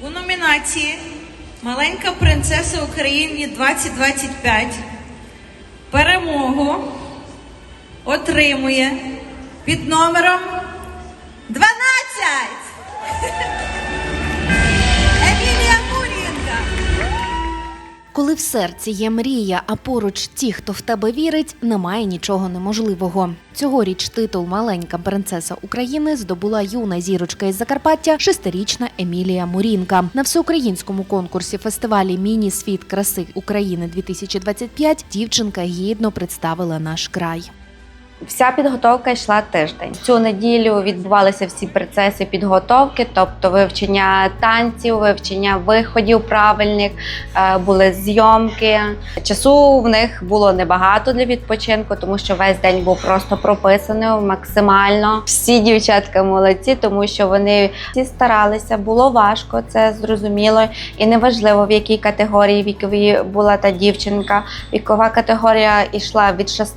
У номінації Маленька принцеса України 2025 перемогу отримує під номером в серці є мрія, а поруч ті, хто в тебе вірить, немає нічого неможливого. Цьогоріч титул Маленька принцеса України здобула юна зірочка із Закарпаття, шестирічна Емілія Мурінка. На всеукраїнському конкурсі фестивалі Міні Світ краси України 2025 дівчинка гідно представила наш край. Вся підготовка йшла тиждень. Цю неділю відбувалися всі процеси підготовки, тобто вивчення танців, вивчення виходів правильних, е, були зйомки. Часу в них було небагато для відпочинку, тому що весь день був просто прописаний максимально. Всі дівчатка молодці, тому що вони всі старалися. Було важко, це зрозуміло, і неважливо в якій категорії віковій була та дівчинка. Вікова категорія йшла від 6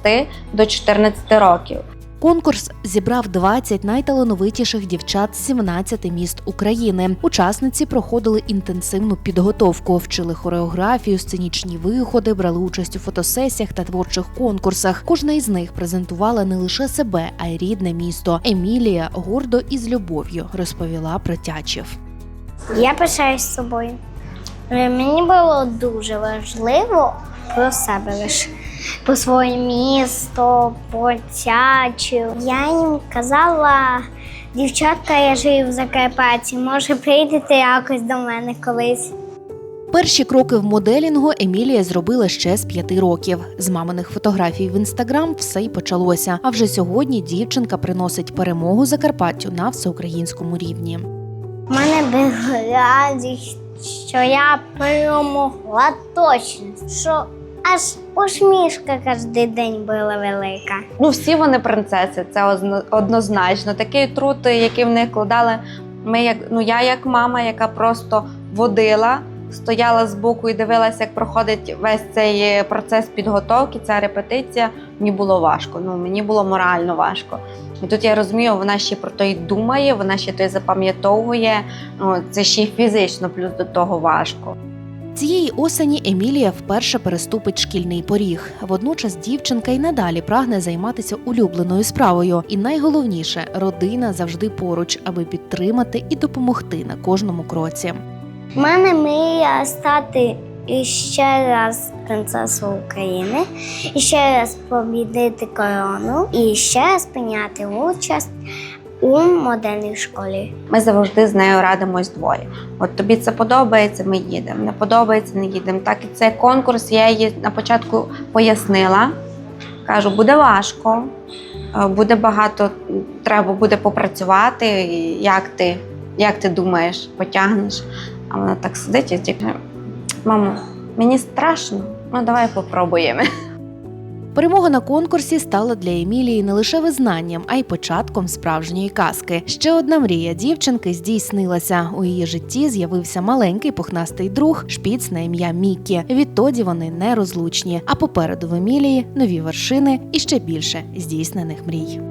до 14 років. Конкурс зібрав 20 найталановитіших дівчат з 17 міст України. Учасниці проходили інтенсивну підготовку, вчили хореографію, сценічні виходи, брали участь у фотосесіях та творчих конкурсах. Кожна із них презентувала не лише себе, а й рідне місто. Емілія гордо і з любов'ю розповіла про Тячів. Я пишаюсь собою. Е, Мені було дуже важливо про себе лише. Про своє місто, про тячів. Я їм казала, дівчатка, я живу в Закарпатті, може прийдете якось до мене колись. Перші кроки в моделінгу Емілія зробила ще з п'яти років. З маминих фотографій в інстаграм все й почалося. А вже сьогодні дівчинка приносить перемогу Закарпаттю на всеукраїнському рівні. У мене була радість, що я перемогла точно, що аж усмішка кожен день була велика. Ну, всі вони принцеси, це озна- однозначно. Такий труд, який в них кладали. Ми як ну я як мама, яка просто водила, стояла збоку і дивилася, як проходить весь цей е, процес підготовки, ця репетиція. Мені було важко. Ну мені було морально важко. І тут я розумію, вона ще про то й думає, вона ще то й запам'ятовує. Ну це ще й фізично, плюс до того важко. Цієї осені Емілія вперше переступить шкільний поріг. Водночас дівчинка й надалі прагне займатися улюбленою справою. І найголовніше родина завжди поруч, аби підтримати і допомогти на кожному кроці. У мене мрія стати ще раз принцесою України, і ще раз побідити корону, і ще раз прийняти участь у модельній школі. Ми завжди з нею радимось двоє. От тобі це подобається, ми їдемо. Не подобається, не їдемо. Так і цей конкурс я їй на початку пояснила. Кажу, буде важко, е, буде багато, треба буде попрацювати. Як ти, як ти думаєш, потягнеш? А вона так сидить і тільки, мамо, мені страшно, ну давай попробуємо. Перемога на конкурсі стала для Емілії не лише визнанням, а й початком справжньої казки. Ще одна мрія дівчинки здійснилася. У її житті з'явився маленький пухнастий друг, шпіц на ім'я Міккі. Відтоді вони нерозлучні. А попереду в Емілії нові вершини і ще більше здійснених мрій.